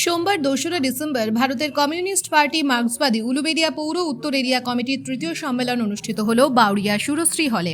সোমবার দোসরা ডিসেম্বর ভারতের কমিউনিস্ট পার্টি মার্ক্সবাদী উলুবেড়িয়া পৌর উত্তর এরিয়া কমিটির তৃতীয় সম্মেলন অনুষ্ঠিত হল বাউরিয়া সুরশ্রী হলে।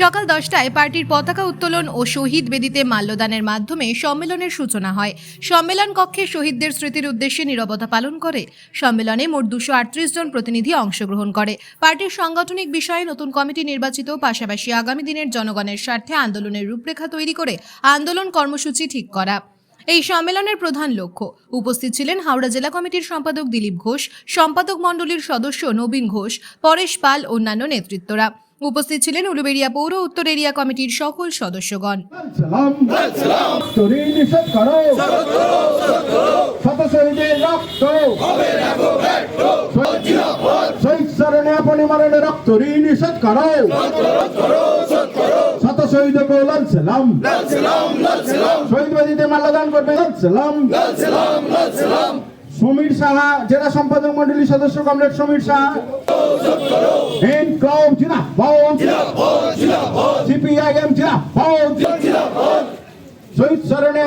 সকাল দশটায় পার্টির পতাকা উত্তোলন ও শহীদ বেদিতে মাল্যদানের মাধ্যমে সম্মেলনের সূচনা হয়। সম্মেলন কক্ষে শহীদদের স্মৃতির উদ্দেশ্যে নিরবতা পালন করে। সম্মেলনে মোট দুশো আটত্রিশ জন প্রতিনিধি অংশগ্রহণ করে। পার্টির সাংগঠনিক বিষয়ে নতুন কমিটি নির্বাচিত, পাশাপাশি আগামী দিনের জনগণের স্বার্থে আন্দোলনের রূপরেখা তৈরি করে আন্দোলন কর্মসূচি ঠিক করা। এই সম্মেলনের প্রধান লক্ষ্য। উপস্থিত ছিলেন হাওড়া জেলা কমিটির সম্পাদক দিলীপ ঘোষ, সম্পাদক মণ্ডলীর সদস্য নবীন ঘোষ, পরেশ পাল, অন্যান্য নেতৃত্বরা। উপস্থিত ছিলেন উলুবেড়িয়া পৌর উত্তর এরিয়া কমিটির সকল সদস্যগণ। মরণে রক্ত, ঋণ নিষেধ করো। শত শহীদ লাল সালাম শহীদ বাদিতে মাল্যদান করবে সালাম সমীর সাহা জেলা সম্পাদক সদস্য কমরেড সমীর সাহা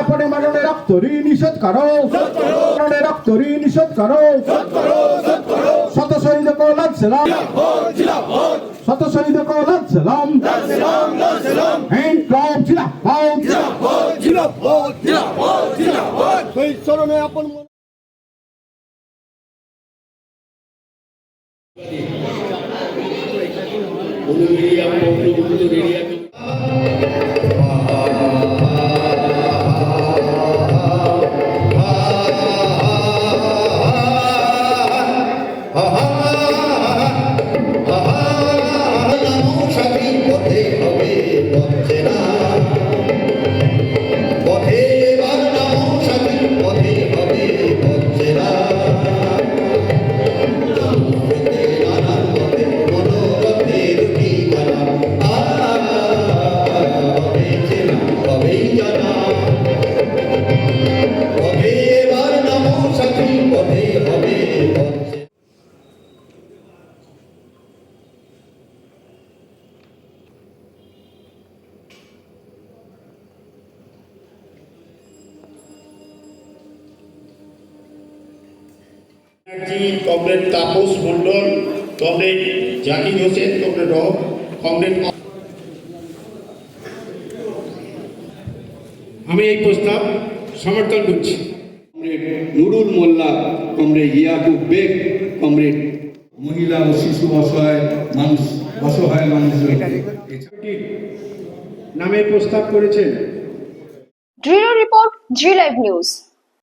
আপনি রক্ত নিষেধ করো। রক্ত নিষেধ করো। শত শহীদ লাল সালাম। শত শহীদ লাল সালাম হিন্দ ক্লাব জিনাবাদ শহীদ স্মরণে Apan Banerjee comrade Tapas Mondal comrade Zakir Hossain comrade Raham comrade আমি এই প্রস্তাব সমর্থন করছি। Comrade Nurul Molla comrade Yakub Beg comrade মহিলা ও শিশু অসহায় মানুষ অসহায় মানুষদেরকে নামের প্রস্তাব করেছেন। দৃঢ় রিপোর্ট জি লাইভ নিউজ